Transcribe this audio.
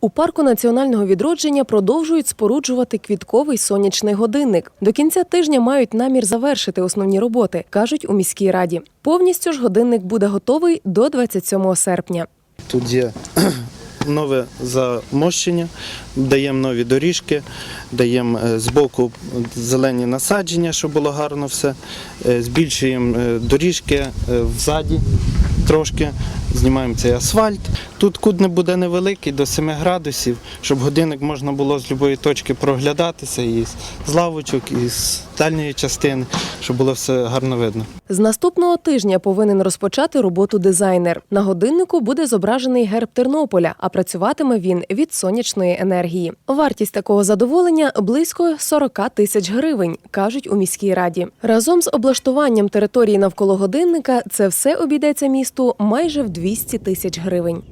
У парку національного відродження продовжують споруджувати квітковий сонячний годинник. До кінця тижня мають намір завершити основні роботи, кажуть у міській раді. Повністю ж годинник буде готовий до 27 серпня. Тут є нове замощення, даємо нові доріжки, даємо е, збоку зелені насадження, щоб було гарно все. Е, Збільшуємо е, доріжки взаді трошки, знімаємо цей асфальт. Тут кут не буде невеликий, до 7 градусів, щоб годинник можна було з будь-якої точки проглядатися і з лавочок, і з дальньої частини, щоб було все гарно видно. З наступного тижня повинен розпочати роботу дизайнер. На годиннику буде зображений герб Тернополя, а працюватиме він від сонячної енергії. Вартість такого задоволення близько 40 тисяч гривень, кажуть у міській раді. Разом з облаштуванням території навколо годинника це все обійдеться місту майже в 200 тисяч гривень.